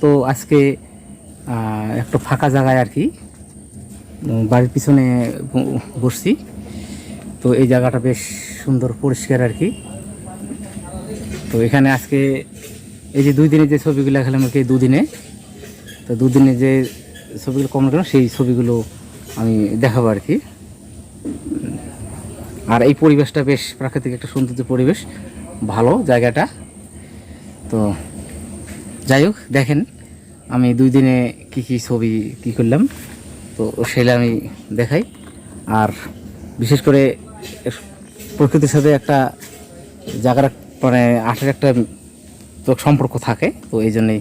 তো আজকে একটু ফাঁকা জায়গায় আর কি বাড়ির পিছনে বসছি। তো এই জায়গাটা বেশ সুন্দর, পরিষ্কার আর কি। তো এখানে আজকে এই যে দুই দিনে যে ছবিগুলো খেলাম কি দুদিনে, তো দুদিনে যে ছবিগুলো কম কেন সেই ছবিগুলো আমি দেখাবো আর কি। আর এই পরিবেশটা বেশ প্রাকৃতিক একটা সৌন্দর্য পরিবেশ, ভালো জায়গাটা। তো যাই হোক, দেখেন, আমি দুই দিনে কি কি ছবি কি করলাম, তো সেটা আমি দেখাই। আর বিশেষ করে প্রকৃতির সাথে একটা জায়গার মানে আটের একটা তো সম্পর্ক থাকে, তো এই জন্যই।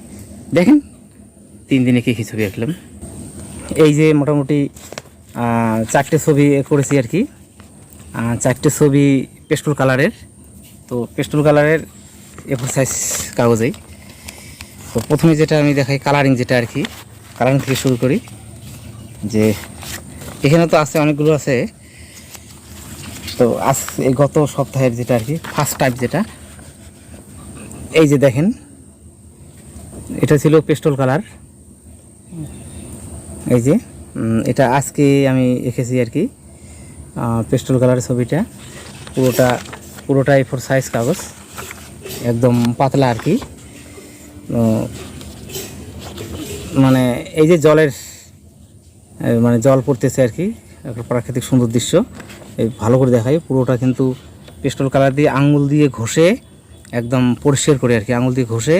দেখেন, তিন দিনে কী কী ছবি আঁকলাম। এই যে মোটামুটি চারটে ছবি করেছি আর কি। চারটে ছবি পেস্টল কালারের তো পেস্টল কালারের এফোর সাইজ কাগজেই। তো প্রথমে যেটা আমি দেখাই কালারিং যেটা আর কি, কালারিং থেকে শুরু করি, যে এখানে তো আছে অনেকগুলো আছে। তো আজ এই গত সপ্তাহের যেটা আর কি ফার্স্ট টাইপ যেটা, এই যে দেখেন, এটা ছিল পেস্টল কালার এই যে এটা আজকে আমি এঁকেছি আর কি পেস্টল কালারের ছবিটা। পুরোটা, পুরোটাই ফোর সাইজ কাগজ, একদম পাতলা আর কি। মানে এই যে জলের মানে জল পড়তেছে আর কি একটা প্রাকৃতিক সুন্দর দৃশ্য। এই ভালো করে দেখাই, পুরোটা কিন্তু পেস্টল কালার দিয়ে আঙুল দিয়ে ঘষে একদম পরিষ্কার করে আর কি, আঙুল দিয়ে ঘষে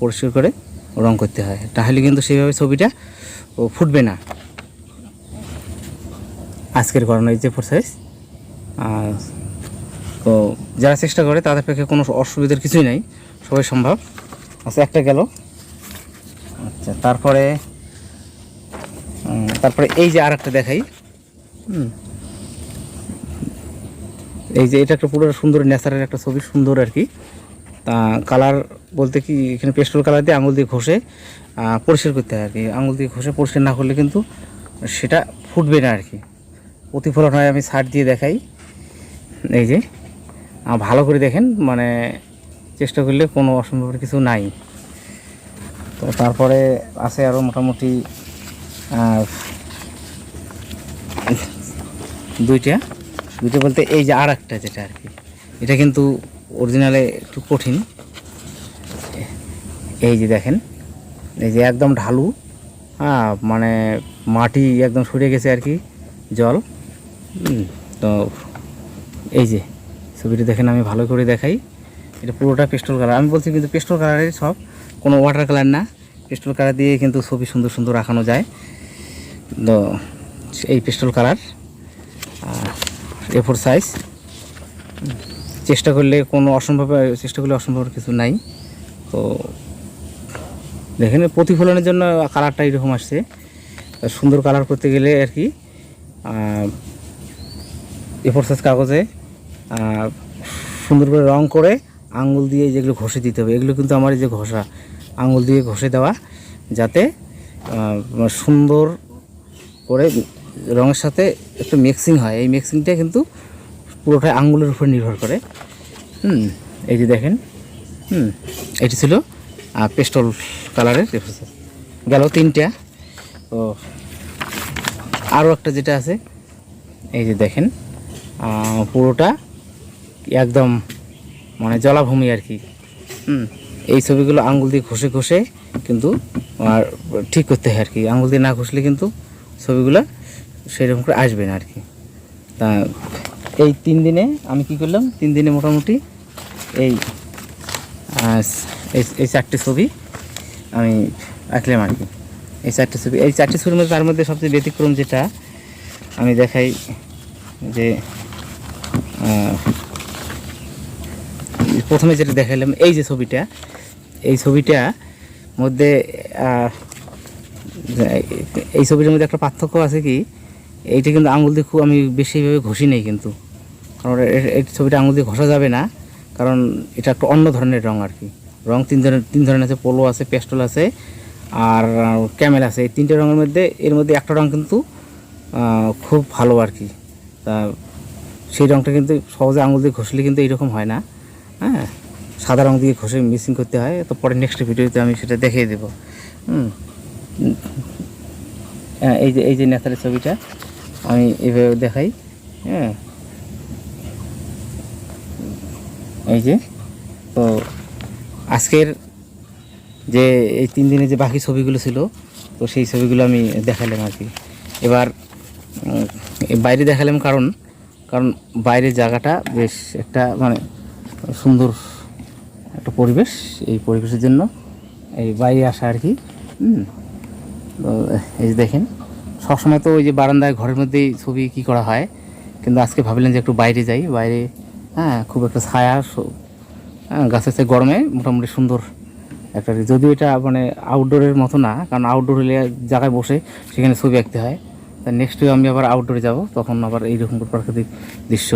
পরিষ্কার করে রং করতে হয়। তাহলে কিন্তু সেইভাবে ছবিটা ও ফুটবে না। আজকের করানো এই যে ফোর আর তো যারা চেষ্টা করে, তাদের পক্ষে কোনো অসুবিধার কিছুই নাই, সবাই সম্ভব। আচ্ছা একটা গেল। আচ্ছা তারপরে তারপরে এই যে আর একটা দেখাই। হুম। এই যে এটা একটা পুরো সুন্দর ন্যাচারাল একটা ছবি, সুন্দর আর কি। তা কালার বলতে কি, এখানে পেস্টল কালার দিয়ে আঙুল দিয়ে ঘষে পরিষ্কার করতে হয় আর কি। আঙুল দিয়ে ঘষে পরিষ্কার না করলে কিন্তু সেটা ফুটবে না আর কি। প্রতিফলন হয়, আমি সার দিয়ে দেখাই। এই যে ভালো করে দেখেন মানে চেষ্টা করলে কোনো অসম্ভবের কিছু নাই। তো তারপরে আছে আরও মোটামুটি দুইটা। দুইটা বলতে এই যে আর একটা যেটা আর কি, এটা কিন্তু অরিজিনালে একটু কঠিন। এই যে দেখেন, এই যে একদম ঢালু হ্যাঁ মানে মাটি একদম সরে গেছে আর কি, জল। তো এই যে ছবিটা দেখেন, আমি ভালো করে দেখাই। এটা পুরোটা পেস্টল কালার। আমি বলছি কিন্তু পেস্টল কালারের সব, কোনো ওয়াটার কালার না। পেস্টল কালার দিয়ে কিন্তু ছবি সুন্দর সুন্দর রাখানো যায়। তো এই pastel colour A four size চেষ্টা করলে কোনো অসম্ভব, চেষ্টা করলে অসম্ভব কিছু নাই। তো দেখেন, প্রতিফলনের জন্য কালারটা এরকম আসছে। সুন্দর কালার করতে গেলে আর কি এ ফোর সাইজ কাগজে সুন্দর করে রং করে আঙুল দিয়ে যেগুলো ঘষে দিতে হবে, এগুলো কিন্তু আমার এই যে ঘষা, আঙুল দিয়ে ঘষে দেওয়া, যাতে সুন্দর করে রঙের সাথে একটু মিক্সিং হয়। এই মিক্সিংটা কিন্তু পুরোটাই আঙুলের উপর নির্ভর করে। হুম, এই যে দেখেন, হুম, এটি ছিল পেস্টল কালারের গেল তিনটা। তো আরও একটা যেটা আছে, এই যে দেখেন পুরোটা একদম মানে জলাভূমি আর কি। হুম। এই ছবিগুলো আঙুল দিয়ে ঘষে ঘষে কিন্তু আর ঠিক করতে হয় আর কি। আঙুল দিয়ে না ঘষলে কিন্তু ছবিগুলো সেরকম করে আসবে না আর কি। তা এই তিন দিনে আমি কি করলাম? তিন দিনে মোটামুটি এই এই- এই চারটে ছবি আমি আঁকলাম আর কি। এই চারটে ছবি এই চারটে ছবির মধ্যে তার মধ্যে সবচেয়ে ব্যতিক্রম যেটা আমি দেখাই যে প্রথমে যেটা দেখালাম এই যে ছবিটা, এই ছবিটা মধ্যে এই ছবিটার মধ্যে একটা পার্থক্য আছে কি, এইটা কিন্তু আঙুল দিয়ে খুব আমি বেশিভাবে ঘষি নেই কিন্তু। কারণ এই ছবিটা আঙুল দিয়ে ঘষা যাবে না, কারণ এটা একটা অন্য ধরনের রং আর কি। রং তিন ধরনের তিন ধরনের আছে, পোলো আছে, পেস্টল আছে, আর ক্যামেল আছে। এই তিনটে রঙের মধ্যে, এর মধ্যে একটা রং কিন্তু খুব ভালো আর কি। তা সেই রংটা কিন্তু সহজে আঙুল দিয়ে ঘষলে কিন্তু এইরকম হয় না। হ্যাঁ সাদা রং দিয়ে ঘষে মিক্সিং করতে হয় তো পরে নেক্সট ভিডিওতে আমি সেটা দেখিয়ে দেবো। হ্যাঁ, এই যে এই যে নেতারের ছবিটা আমি এভাবে দেখাই হ্যাঁ। এই যে তো আজকের যে এই তিন দিনে যে বাকি ছবিগুলো ছিল তো সেই ছবিগুলো আমি দেখালাম আর কি। এবার বাইরে দেখালাম কারণ কারণ বাইরের জায়গাটা বেশ একটা মানে সুন্দর একটা পরিবেশ এই পরিবেশের জন্য, এই বাইরে আসা আর কি। এই দেখেন, সবসময় তো ওই যে বারান্দায় ঘরের মধ্যেই ছবি কি করা হয়, কিন্তু আজকে ভাবলেন যে একটু বাইরে যাই, বাইরে হ্যাঁ খুব একটা ছায়া হ্যাঁ গাছের চেয়ে গরমে, মোটামুটি সুন্দর একটা যদিও এটা মানে আউটডোরের মতো না, কারণ আউটডোর হলে জায়গায় বসে সেখানে ছবি আঁকতে হয়। তা নেক্সট আমি আবার আউটডোরে যাব, তখন আবার এইরকম প্রাকৃতিক দৃশ্য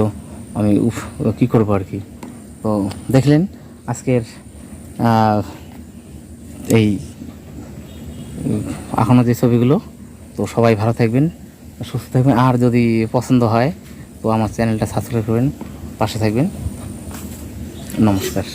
আমি, উফ, কী করব আর কি। তো দেখলেন আজকের এই এখনও যে ছবিগুলো, তো সবাই ভালো থাকবেন, সুস্থ থাকবেন। আর যদি পছন্দ হয়, তো আমার চ্যানেলটা সাবস্ক্রাইব করবেন, পাশে থাকবেন। নমস্কার।